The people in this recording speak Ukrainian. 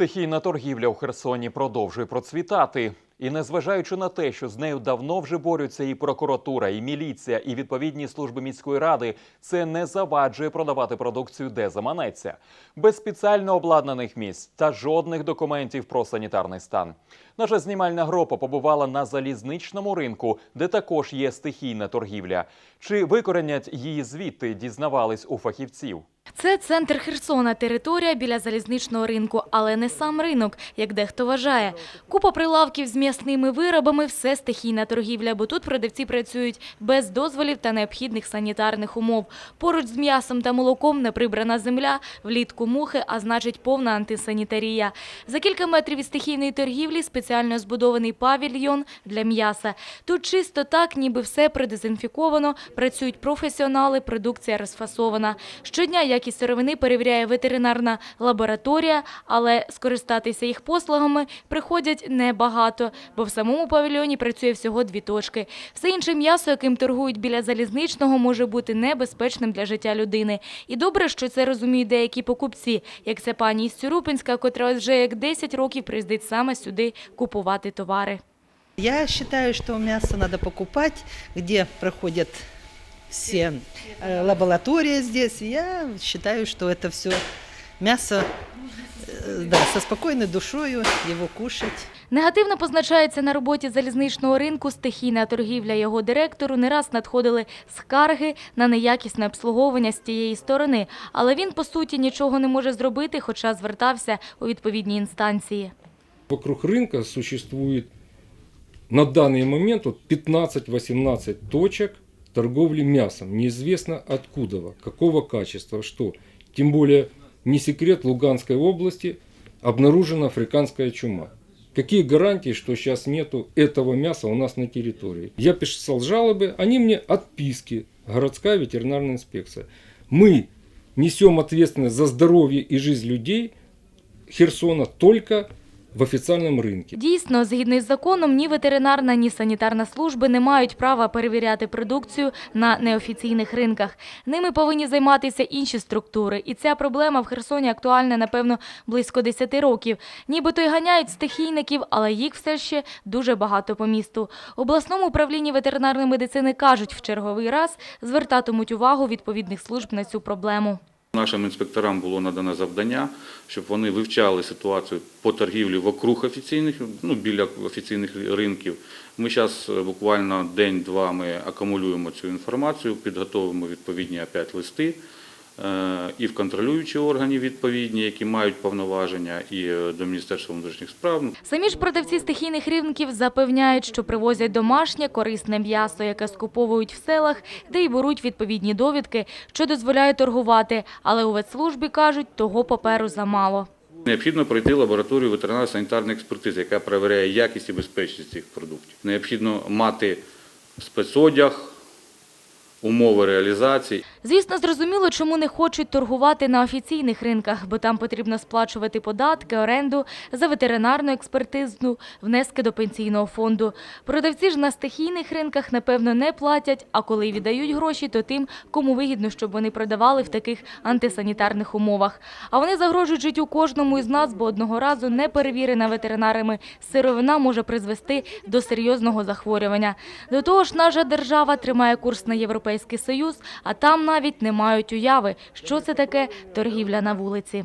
Стихійна торгівля у Херсоні продовжує процвітати. І незважаючи на те, що з нею давно вже борються і прокуратура, і міліція, і відповідні служби міської ради, це не заваджує продавати продукцію, де заманеться, без спеціально обладнаних місць та жодних документів про санітарний стан. Наша знімальна група побувала на залізничному ринку, де також є стихійна торгівля. Чи викоренять її звідти, дізнавались у фахівців. Це центр Херсона, територія біля залізничного ринку, але не сам ринок, як дехто вважає. Купа прилавків з м'ясними виробами – все стихійна торгівля, бо тут продавці працюють без дозволів та необхідних санітарних умов. Поруч з м'ясом та молоком неприбрана земля, влітку мухи, а значить повна антисанітарія. За кілька метрів від стихійної торгівлі спеціально збудований павільйон для м'яса. Тут чисто так, ніби все продезінфіковано, працюють професіонали, продукція розфасована. Щодня якість сировини перевіряє ветеринарна лабораторія, але скористатися їх послугами приходять небагато, бо в самому павільйоні працює всього дві точки. Все інше м'ясо, яким торгують біля залізничного, може бути небезпечним для життя людини. І добре, що це розуміють деякі покупці, як це пані із Цюрупинська, котра вже як 10 років приїздить саме сюди купувати товари. Я считаю, что мясо надо покупать, где проходят все э, лаборатории здесь. Я считаю, что это все мясо э, да, со спокойной душою его кушать. Негативно позначається на роботі залізничного ринку стихійна торгівля. Його директору не раз надходили скарги на неякісне обслуговування з тієї сторони, але він по суті нічого не може зробити, хоча звертався у відповідні інстанції. Вокруг рынка существует на данный момент вот 15-18 точек Торговли мясом. Неизвестно откуда, какого качества, что. Тем более, не секрет, Луганской области обнаружена африканская чума. Какие гарантии, что сейчас нету этого мяса у нас на территории? Я писал жалобы, они мне отписки. Городская ветеринарная инспекция. Мы несем ответственность за здоровье и жизнь людей Херсона только в официальном рынке. Дійсно, згідно із законом, ні ветеринарна, ні санітарна служби не мають права перевіряти продукцію на неофіційних ринках. Ними повинні займатися інші структури. І ця проблема в Херсоні актуальна, напевно, близько 10 років. Нібито й ганяють стихійників, але їх все ще дуже багато по місту. Обласному управлінні ветеринарної медицини кажуть, в черговий раз звертатимуть увагу відповідних служб на цю проблему. Нашим інспекторам було надано завдання, щоб вони вивчали ситуацію по торгівлі вокруг офіційних, ну біля офіційних ринків. Ми зараз буквально день-два ми акумулюємо цю інформацію, підготовимо відповідні опять листи е, і в контролюючі органи відповідні, які мають повноваження, і е, до Міністерства внутрішніх справ. Самі ж продавці стихійних ринків запевняють, що привозять домашнє корисне м'ясо, яке скуповують в селах, де й беруть відповідні довідки, що дозволяє торгувати. Але у ветслужбі кажуть, того паперу замало. Необхідно пройти лабораторію ветеринарно-санітарної експертизи, яка перевіряє якість і безпечність цих продуктів. Необхідно мати спецодяг, умови реалізації. Звісно, зрозуміло, чому не хочуть торгувати на офіційних ринках, бо там потрібно сплачувати податки, оренду, за ветеринарну експертизу, внески до пенсійного фонду. Продавці ж на стихійних ринках, напевно, не платять, а коли віддають гроші, то тим, кому вигідно, щоб вони продавали в таких антисанітарних умовах. А вони загрожують життю кожному із нас, бо одного разу неперевірена ветеринарами сировина може призвести до серйозного захворювання. До того ж, наша держава тримає курс на Європейський Союз, а там навіть не мають уяви, що це таке торгівля на вулиці.